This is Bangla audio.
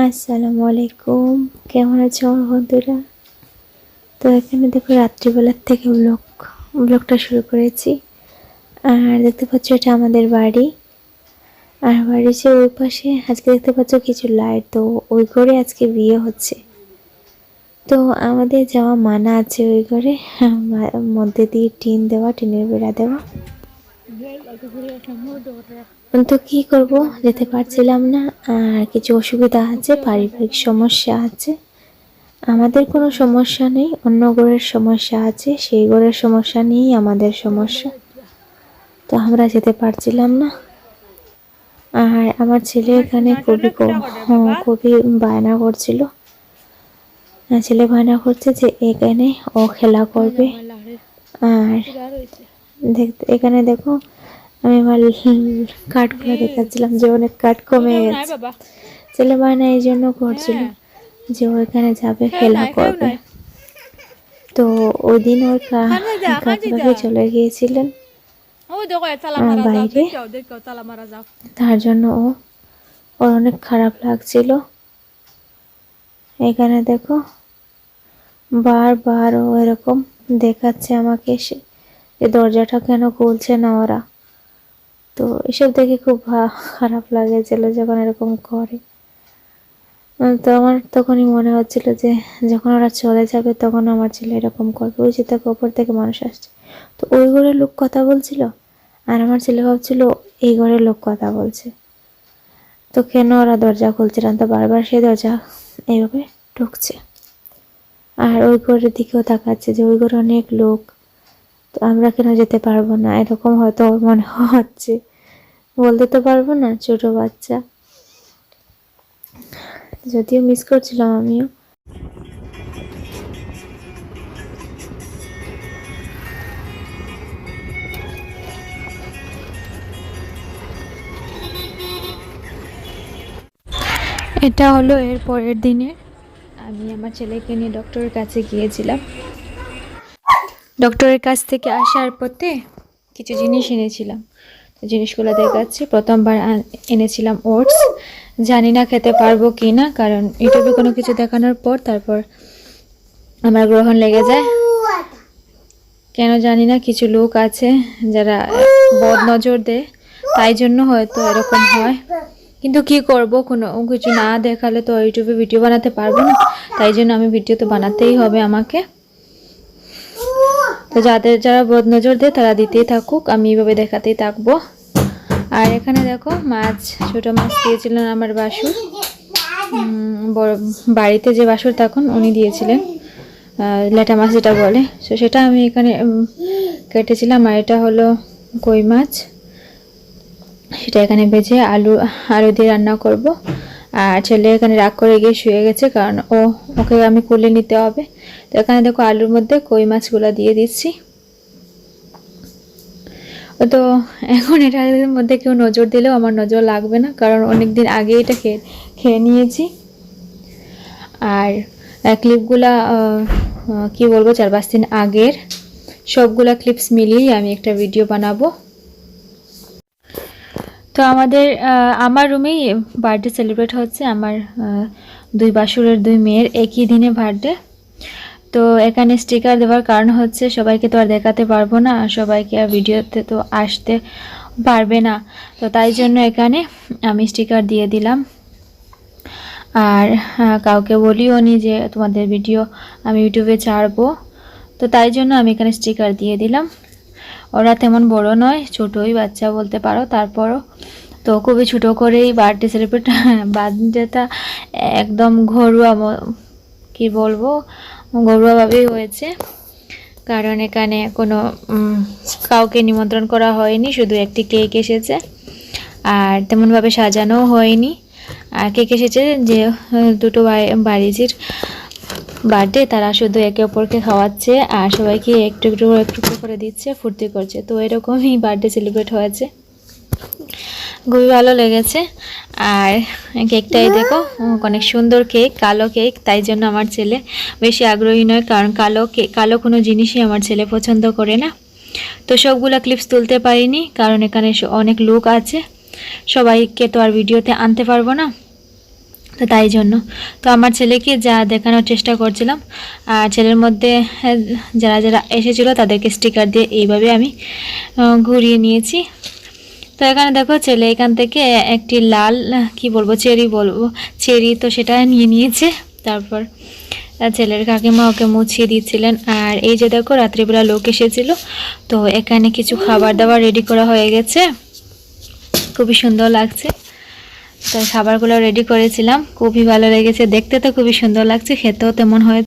আসসালামু আলাইকুম কেমন আছো আমার বন্ধুরা? তো এখানে দেখো রাত্রিবেলার থেকে ব্লগ ব্লগটা শুরু করেছি। আর দেখতে পাচ্ছ এটা আমাদের বাড়ি। আর বাড়ির যে ওই পাশে, আজকে দেখতে পাচ্ছ কিছু লাইট তো ওই ঘরে আজকে বিয়ে হচ্ছে। তো আমাদের যাওয়া মানা আছে ওই ঘরে। মধ্যে দিয়ে টিন দেওয়া, টিনের বেড়া দেওয়া। তো কি করব? যেতে পারছিলাম না। আর কিছু অসুবিধা আছে পারিবারিক সমস্যা আছে। আমাদের কোনো সমস্যা নেই অন্য ঘরের সমস্যা আছে সেই ঘরের সমস্যা নিয়েই আমাদের সমস্যা। তো আমরা যেতে পারছিলাম না। আর আমার ছেলে এখানে খুবই কো- হ্যাঁ, বায়না করছিল। ছেলে বায়না করছে যে এখানে ও খেলা করবে। আর দেখতে এখানে দেখো আমি আমার কাঠগুলো দেখাচ্ছিলাম যে অনেক কাঠ কমে গেছে। ছেলে বায়না এই জন্য করছিল যে ও এখানে যাবে খেলা করবে। তো ওই দিন ওর কাকাকে চলে গিয়েছিলেন। বাইরে? তার জন্য ও ওর অনেক খারাপ লাগছিল। এখানে দেখো বারবার ও এরকম দেখাচ্ছে আমাকে যে দরজাটা কেন খুলছে না ওরা? তো এসব দেখে খুব খারাপ লাগে ছেলে যখন এরকম করে। তো আমার তখনই মনে হচ্ছিল যে যখন ওরা চলে যাবে তখন আমার ছেলে এরকম করবে। ওই যে তাকে ওপর থেকে মানুষ আসছে। তো ওই ঘরের লোক কথা বলছিল? আর আমার ছেলে ভাবছিল, এই ঘরের লোক কথা বলছে। তো কেন ওরা দরজা খুলছে না? তো বারবার সে দরজা এইভাবে ঢুকছে। আর ওই ঘরের দিকেও তাকাচ্ছে যে ওই ঘরে অনেক লোক। তো আমরা কেন যেতে পারব না? এরকম হয়তো মনে হচ্ছে। বলতে তো পারব না, ছোট বাচ্চা। যদিও মিস করছিলাম আমিও। এটা হলো এর পরের দিনে। আমি আমার ছেলেকে নিয়ে ডক্টরের কাছে গিয়েছিলাম। ডক্টরের কাছ থেকে আসার পথে কিছু জিনিস এনেছিলাম। জিনিসগুলো দেখাচ্ছি। প্রথমবার এনেছিলাম ওটস। জানি না খেতে পারব কি না, কারণ ইউটিউবে কোনো কিছু দেখানোর পর তারপর আমার গ্রহণ লেগে যায়। কেন জানি না, কিছু লোক আছে যারা বদ নজর দেয়, তাই জন্য হয়তো এরকম হয়। কিন্তু কি করব, কোনো কিছু না দেখালে তো ইউটিউবে ভিডিও বানাতে পারব না। তাই জন্য আমি ভিডিও তো বানাতেই হবে আমাকে। তো যাদের যারা বদনজর দেয়, তারা দিতেই থাকুক, আমি এইভাবে দেখাতেই থাকব। আর এখানে দেখো, মাছ, ছোট মাছ দিয়েছিলেন আমার বাসুর। বড়, বাড়িতে যে বাসুর তখন উনি দিয়েছিলেন লেটা মাছ যেটা বলে। তো সেটা আমি এখানে কেটেছিলাম, আর এটা হলো কই মাছ। সেটা এখানে ভেজে আলু আলু দিয়ে রান্না করব। আর ছেলে এখানে রাগ করে গিয়ে শুয়ে গেছে, কারণ ও, ওকে আমি কোলে নিতে হবে। তো এখানে দেখো আলুর মধ্যে কই মাছগুলো দিয়ে দিচ্ছি। তো এখন এটার মধ্যে কেউ নজর দিলেও আমার নজর লাগবে না, কারণ অনেক দিন আগে এটা খেয়ে খেয়ে নিয়েছি। আর ক্লিপগুলা কি বলব, চার পাঁচ দিন আগের, সবগুলা ক্লিপস মিলিয়েই আমি একটা ভিডিও বানাবো। তো আমাদের আমার রুমেই বার্থডে সেলিব্রেট হচ্ছে আমার দুই বাসুরের দুই মেয়ের একই দিনে বার্থডে তো এখানে স্টিকার দেওয়ার কারণ হচ্ছে সবাইকে তো আর দেখাতে পারব না, আর সবাইকে আর ভিডিওতে তো আসতে পারবে না। তো তাই জন্য এখানে আমি স্টিকার দিয়ে দিলাম। আর কাউকে বলিও নি যে তোমাদের ভিডিও আমি ইউটিউবে ছাড়বো। তো তাই জন্য আমি এখানে স্টিকার দিয়ে দিলাম। ওরা তেমন বড় নয়, ছোটই বাচ্চা বলতে পারো। তারপরও তো খুবই ছোট করেই বার্থডে সেলিব্রেট বার্থডেটা একদম ঘরোয়া কি বলব? ঘরোয়াভাবেই হয়েছে। কারণ এখানে কোনো কাউকে নিমন্ত্রণ করা হয়নি, শুধু একটি কেক এসেছে। আর তেমনভাবে সাজানোও হয়নি। আর কেক এসেছে যে, দুটো বাড়ি- বাড়ির বার্থডে, তারা শুধু একে অপরকে খাওয়াচ্ছে আর সবাইকে একটু একটু একটু করে দিচ্ছে, ফুর্তি করছে। তো এরকমই বার্থডে সেলিব্রেট হয়েছে। খুবই ভালো লেগেছে। আর কেকটাই দেখো অনেক সুন্দর কেক, কালো কেক, তাই জন্য আমার ছেলে বেশি আগ্রহী নয়, কারণ কালো কেক কালো কোনো জিনিসই আমার ছেলে পছন্দ করে না। তো সবগুলা ক্লিপস তুলতে পারিনি, কারণ এখানে অনেক লোক আছে। সবাইকে তো আর ভিডিওতে আনতে পারব না। তো তাই জন্য। তো আমার ছেলেকে যা দেখানোর চেষ্টা করছিলাম, আর ছেলের মধ্যে যারা যারা এসেছিল তাদেরকে স্টিকার দিয়ে এইভাবে আমি ঘুরিয়ে নিয়েছি। তো এখানে দেখো ছেলে এখান থেকে একটি লাল কি বলব, চেরি বলব, চেরি তো সেটা নিয়ে নিয়েছে। তারপর ছেলের কাকিমা ওকে মুছিয়ে দিচ্ছিলেন। আর এই যে দেখো রাত্রিবেলা লোক এসেছিল, তো এখানে কিছু খাবার দাবার রেডি করা হয়ে গেছে। খুবই সুন্দর লাগছে। তো খাবারগুলো রেডি করেছিলাম। খুবই ভালো লেগেছে। দেখতে তো খুবই সুন্দর লাগছে, খেতেও তেমন হয়ে